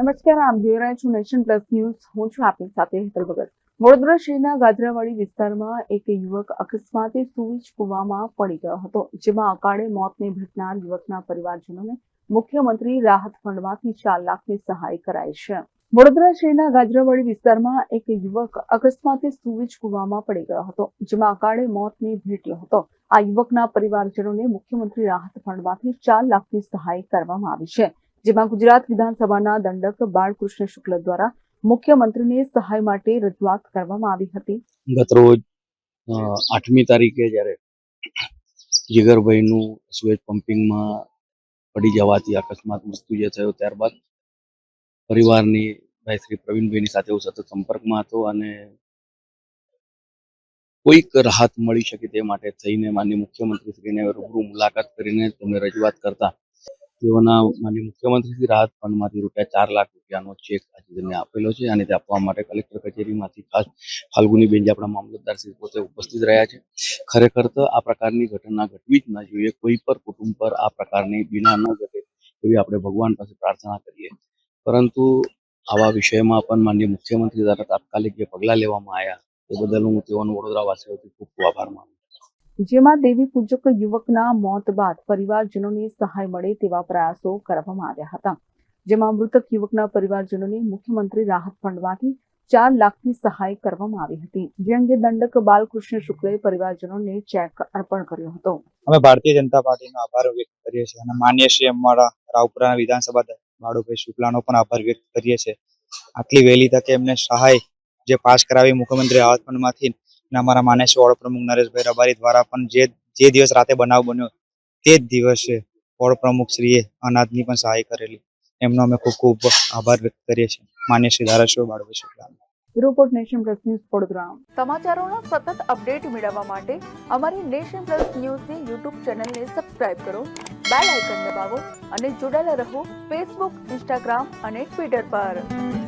નમસ્કાર, આપ જોઈ રહ્યા છો નેશન પ્લસ ન્યૂઝ. હું છું આપની સાથે હેતલ ભગત. વડોદરા શહેરના ગાજરાવાડી વિસ્તારમાં એક યુવક અકસ્માતે સુવીજ કુવામાં પડી ગયો હતો, જેમાં અકાળે મોતને ભેટનાર યુવકના પરિવારજનોને મુખ્યમંત્રી રાહત ફંડમાંથી ચાર લાખની સહાય કરાઈ છે. વડોદરા શહેરના ગાજરાવાડી વિસ્તારમાં એક યુવક અકસ્માતે સુવીજ કુવામાં પડી ગયો હતો, જેમાં અકાળે મોતને ભેટ્યો હતો. આ યુવકના પરિવારજનોને મુખ્યમંત્રી રાહત ફંડમાંથી ચાર લાખની સહાય કરવામાં આવી છે. જેમાં ગુજરાત વિધાનસભાના દંડક બાળકૃષ્ણ શુક્લ દ્વારા મુખ્યમંત્રીને સહાય માટે રજૂઆત કરવામાં આવી હતી. ગતરોજ આઠમી તારીખે જ્યારે જીગરભાઈનું સ્વેજ પમ્પિંગમાં પડી જવાથી અકસ્માત મૃત્યુ જે થયો ત્યારબાદ પરિવારની ભાઈ શ્રી પ્રવીણભાઈની સાથે હું સતત સંપર્કમાં હતો અને કોઈક રાહત મળી શકે તે માટે થઈને માન્ય મુખ્યમંત્રી શ્રીને રૂબરૂ મુલાકાત કરીને તેમને રજૂઆત કરતા તેઓના માન્ય મુખ્યમંત્રી શ્રી રાહત ફંડમાંથી રૂપિયા ચાર લાખ રૂપિયાનો ચેક આજે તેમને આપેલો છે અને તે આપવા માટે કલેક્ટર કચેરીમાંથી ખાસ ફાલ્ગુનીબેન જે આપણા મામલતદાર શ્રી પોતે ઉપસ્થિત રહ્યા છે. ખરેખર તો આ પ્રકારની ઘટના ઘટવી જ ના જોઈએ. કોઈ પર કુટુંબ પર આ પ્રકારની બીના ન ઘટે એવી આપણે ભગવાન પાસે પ્રાર્થના કરીએ. પરંતુ આવા વિષયમાં પણ માન્ય મુખ્યમંત્રી દ્વારા તાત્કાલિક જે પગલાં લેવામાં આવ્યા તે બદલ હું તેઓનો વડોદરા વાસીઓથી ખૂબ ખૂબ આભાર માનું. જેમાં દેવી પૂજક યુવકના મોત બાદ પરિવારજનોને સહાય મળે તેવા પ્રયાસો કરવામાં આવ્યા હતા. જેમાં મૃતક યુવકના પરિવારજનોને મુખ્યમંત્રી રાહત ફંડમાંથી ચાર લાખની સહાય કરવામાં આવી હતી. જે અંગે દંડક બાલકૃષ્ણ શુક્લે પરિવારજનોને ચેક અર્પણ કર્યો હતો. અમે ભારતીય જનતા પાર્ટીનો આભાર વ્યક્ત કરીએ છીએ અને માન્ય શ્રી અમારા રાવપુરા વિધાનસભા ભાડુભાઈ શુક્લાનો પણ આભાર વ્યક્ત કરીએ છીએ. આટલી વહેલી તકે એમને સહાય જે પાસ કરાવી મુખ્યમંત્રી રાહત ફંડમાંથી અને અમારા માનેશ વોર્ડ પ્રમુખ નરેશભાઈ રબારી દ્વારા પણ જે જે દિવસ રાતે બનાવ બન્યો તે જ દિવસે વોર્ડ પ્રમુખ શ્રીએ અનાજની પણ સહાય કરેલી. એમનો અમે ખૂબ ખૂબ આભાર વ્યક્ત કરીએ છીએ. માન્ય શ્રી ધારાસભ્ય report Nation Plus news Vadodara. સમાચારોના સતત અપડેટ મેળવવા માટે અમારી નેશન પ્લસ ન્યૂઝની યુટ્યુબ ચેનલને સબસ્ક્રાઇબ કરો બેલ આઇકન દબાવો અને જોડાયેલા રહો ફેસબુક ઇન્સ્ટાગ્રામ અને ટ્વિટર પર.